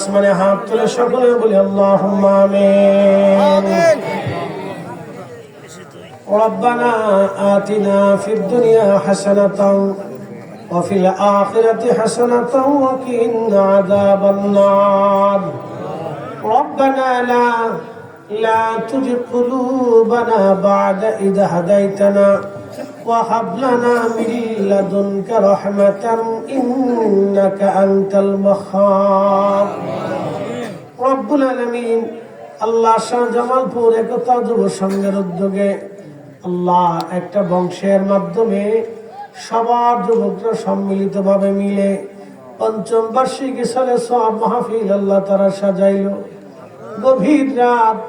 আসমানে হাত তুলে সকলে বলি আল্লাহ আমিন ربنا آتنا في الدنيا حسنة وفي الآخرة حسنة وقنا عذاب النار ربنا لا لا تزغ قلوبنا بعد إذ هديتنا وهب لنا من لدنك رحمة إنك أنت الوهاب রব্বুল আলমিন আল্লাহ শাহ জামালপুর একতা যুব সংঘের উদ্যোগে আল্লাহ একটা বংশের মাধ্যমে সবার যুবকরা সম্মিলিতভাবে মিলে পঞ্চম বার্ষিকী সালে সব মাহফিল আল্লাহ তারা সাজাইল গভীর রাত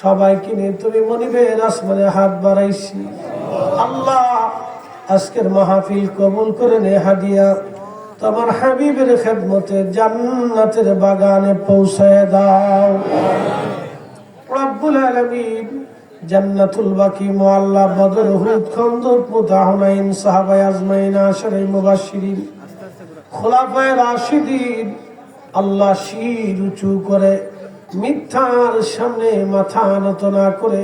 সবাইকে নিয়ে তুমি মনিবের আসমানে হাত বাড়াইছি আল্লাহ, আজকের মাহফিল কবুল করে নে হাদিয়া। তোমার হাবিবের খেদমতে জান্নাতের বাগানে পৌঁছায় দাও। রব্বুল আলামিন জান্নাতুল বাকি মুআল্লা বদর খন্দক সাহাবায়ে আজমাইন আশরে মুবাশশিরিন রাশিদিন, আল্লাহ শির উঁচু করে, মিথ্যার সামনে মাথা নত না করে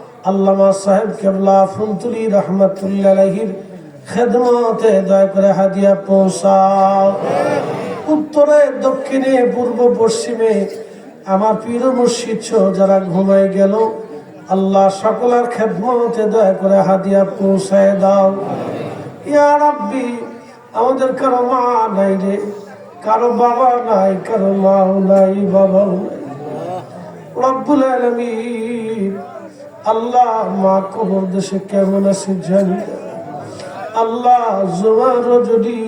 আল্লামা সাহেব কেবলা ফুলতুলি রহমতুল্লাহ আলাইহির খেদমতে দয়া করে হাদিয়া পৌঁছাও। উত্তরে, দক্ষিণে, পূর্ব, পশ্চিমে আমার পীর মুর্শিদ যারা ঘুমায় গেল, আল্লাহ সকলের খেদমতে দয়া করে হাদিয়া পৌঁছায় দাও। ইয়া রাব্বি, আমাদের কারও মা নাই রে, কারও বাবা নাই, কারও মাও নাই, বাবাও রব্বুল আলামিন আল্লাহ মা কবর দেশে কেমন আছে জানি আল্লাহ জোয়ার যদি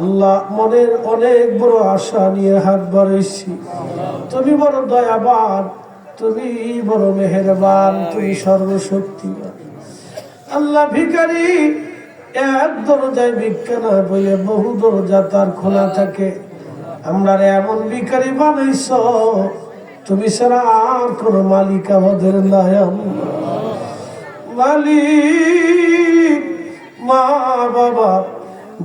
আল্লাহ মনের অনেক বড় আশা নিয়ে হাত বাড়াইছি। তুমি বড় দয়াবান, তুমি বড় মেহেরবান, তুমি সর্বশক্তিমান। আল্লাহ ভিখারি এক দরজায় ভিক্ষা না বইয়ে বহু দরজা তার খোলা থাকে। আমরা এমন ভিকারি বানাইছ তুমি আর কোন মালিক আমাদের নাই মালিক, মা, বাবা,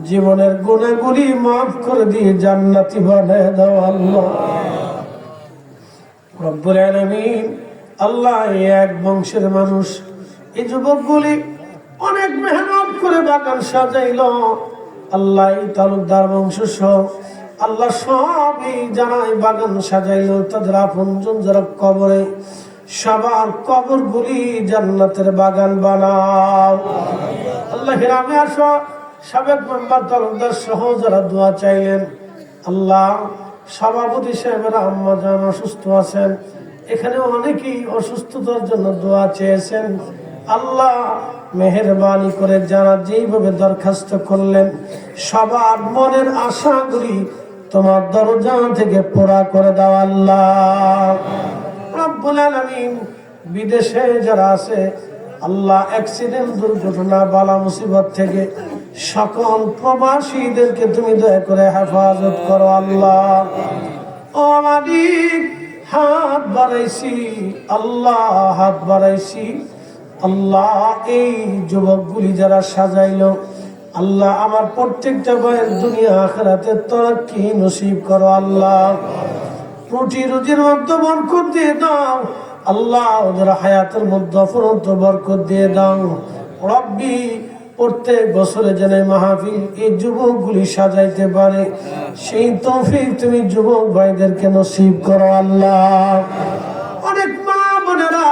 জীবনের গুণাগুলি মাফ করে দিয়ে জান্নাতি বানায় দাও আল্লাহ। আল্লাহ এক বংশের মানুষ, এই যুবকগুলি অনেক মেহনত করে বাগান সাজাইল। আল্লাহ তালুকদার বংশ সহ আল্লাহ সবই জানাই বাগান সাজাইল তাদের আপনজন যারা কবরে, সবার কবর গুলি জান্নাতের বাগান বানাও। আল্লাহ হিরামে আসো, সাবেক মেম্বার তালুকদার সহ যারা দোয়া চাইলেন, আল্লাহ সভাপতি সাহেবেরা, আম্মা যান অসুস্থ আছেন, এখানে অনেকেই অসুস্থতার জন্য দোয়া চেয়েছেন। আল্লাহ মেহরবানি করে যারা যেইভাবে দরখাস্ত করলেন, সবার মনের আশাগুলি তোমার দরজা থেকে পোড়া করে দাও আল্লাহ। বিদেশে যারা আছে, আল্লাহ অ্যাক্সিডেন্ট দুর্ঘটনা, বালা মুসিবত থেকে সকল প্রবাসীদেরকে তুমি দয়া করে হেফাজত করো আল্লাহ। ও মালিক, হাত বাড়াইছি, আল্লাহ হাত বাড়াইছি। আল্লাহ এই যুবকগুলি যারা সাজাইলো আল্লাহ আমার প্রত্যেকটা বয়ের দুনিয়া আখেরাতে তোরা কি নসিব করো, আল্লাহ। রুটি রুজির মধ্যে বরকত দিয়ে দাও। আল্লাহ ওদের হায়াতের মধ্যে অফরন্ত বরকত দিয়ে দাও। রব্বি, প্রত্যেক বছরে যেন মাহফিল এই যুবকগুলি সাজাইতে পারে। সেই তৌফিক তুমি যুবক ভাইদেরকে নসিব করো, আল্লাহ। অনেক মা বোনেরা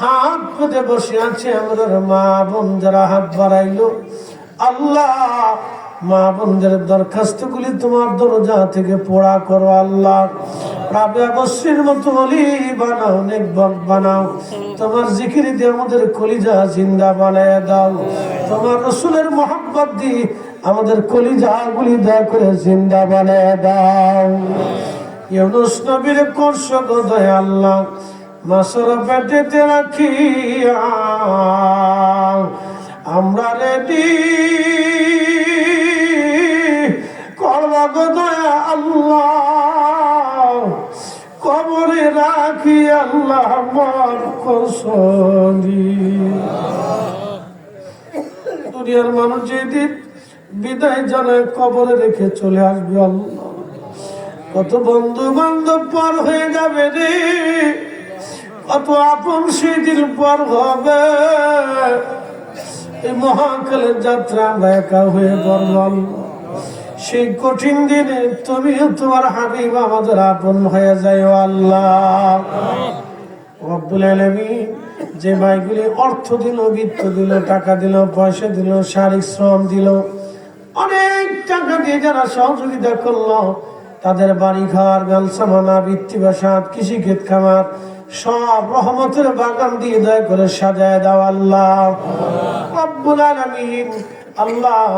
হাত পেতে বসে আছে, আমাদের মা বোন যারা হাত বাড়াইলো। আল্লাহ মা বোনদের দরখাস্তগুলি তোমার দরজা থেকে পোড়া করো, আল্লাহ। রাবে বসির মতো বানাও তোমার আমাদের কলিজা জিন্দা দাও। তোমার রসুলের দিয়ে করে জিন্দা বানায় দাও। নবীর কর্ষক দয়া আল্লাহ মাসর পেটেতে রাখিয়া আমরা রেডি করবা দয়া আল্লাহ। কবরে রাখি আল্লাহ কসলি দুনিয়ার মানুষ যেদিন বিদায় জানায় কবরে রেখে চলে আসবে আল্লাহ। কত বন্ধু বান্ধব পর হয়ে যাবে রে। কত আপন সেদিন পর হবে। এই মহাকালের যাত্রা একা হয়ে পড়ব সেই কঠিন দিনে তুমিও তোমার হাবিব আমাদের আপন হয়ে যায় আল্লাহ। যে ভাইগুলি অর্থ দিল, বিত্ত দিল, টাকা দিল, পয়সা দিল, শারীরিক শ্রম দিল, অনেক টাকা দিয়ে যারা সহযোগিতা করল তাদের বাড়ি ঘর গালসামানা বৃত্তি কৃষি ক্ষেত খামার, সব রহমতের বাগান দিয়ে দয়া করে সাজায় দাও আল্লাহ। রব্বুল আলামিন আল্লাহ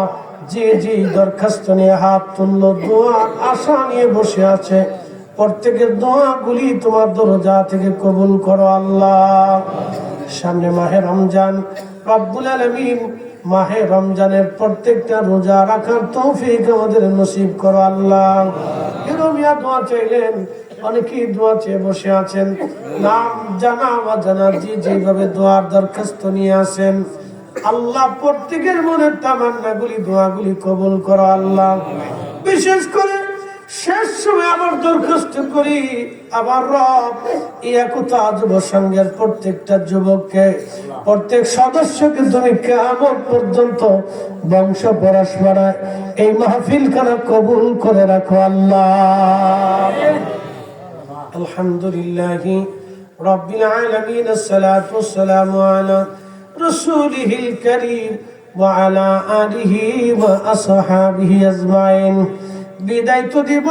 যে যে দরখাস্ত নিয়ে হাত তুললো, দোয়া, আশা নিয়ে বসে আছে, প্রত্যেকের দোয়াগুলি তোমার দরজা থেকে কবুল করো আল্লাহ। সামনে মাহে রমজান, রব্বুল আলামিন মাহে রমজানের প্রত্যেকটা রোজা রাখার তৌফিক আমাদের নসিব করো আল্লাহ। এরমিয়া দোয়া চাইলেন, অনেকেই দোয়া চেয়ে বসে আছেন। নাম জানা বা জানা যে যেভাবে দোয়ার দরখাস্ত নিয়ে আসেন, আল্লাহ প্রত্যেকের মনের তামান্নাগুলি, দোয়াগুলি কবুল করো আল্লাহ। বিশেষ করে শেষ সময় আবার দরখাস্ত করি, আবার রব ইয়াকুতা যুব সংঘের প্রত্যেকটা যুবককে, প্রত্যেক সদস্যকে তুমি কেমন পর্যন্ত বংশ পরাশ বাড়ায়। এই মাহফিল খানা কবুল করে রাখো আল্লাহ। আলহামদুলিল্লাহ রব্বিল আলামিন, আসসালাতু ওয়াসসালামু আলা রাসূলিহিল কারীম ওয়া আলা আলিহি ওয়া আসহাবিহি আজমাইন। বিদায় তো দিব।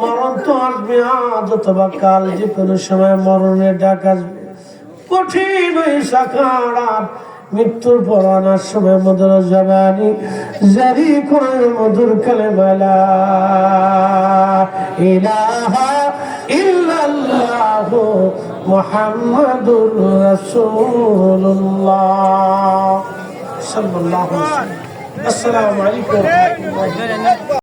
মরণ তো আসবে আজ অথবা কাল, যে কোনো সময় মরণের ডাক আসবে। কঠিন ওই সাকারাত মৃত্যুর পর আনার সময় মধুর জবানি, জারি করে মধুর কালে মালা ইলাহা ইল্লাল্লাহ মুহাম্মাদুর রাসূলুল্লাহ। সাল্লাল্লাহু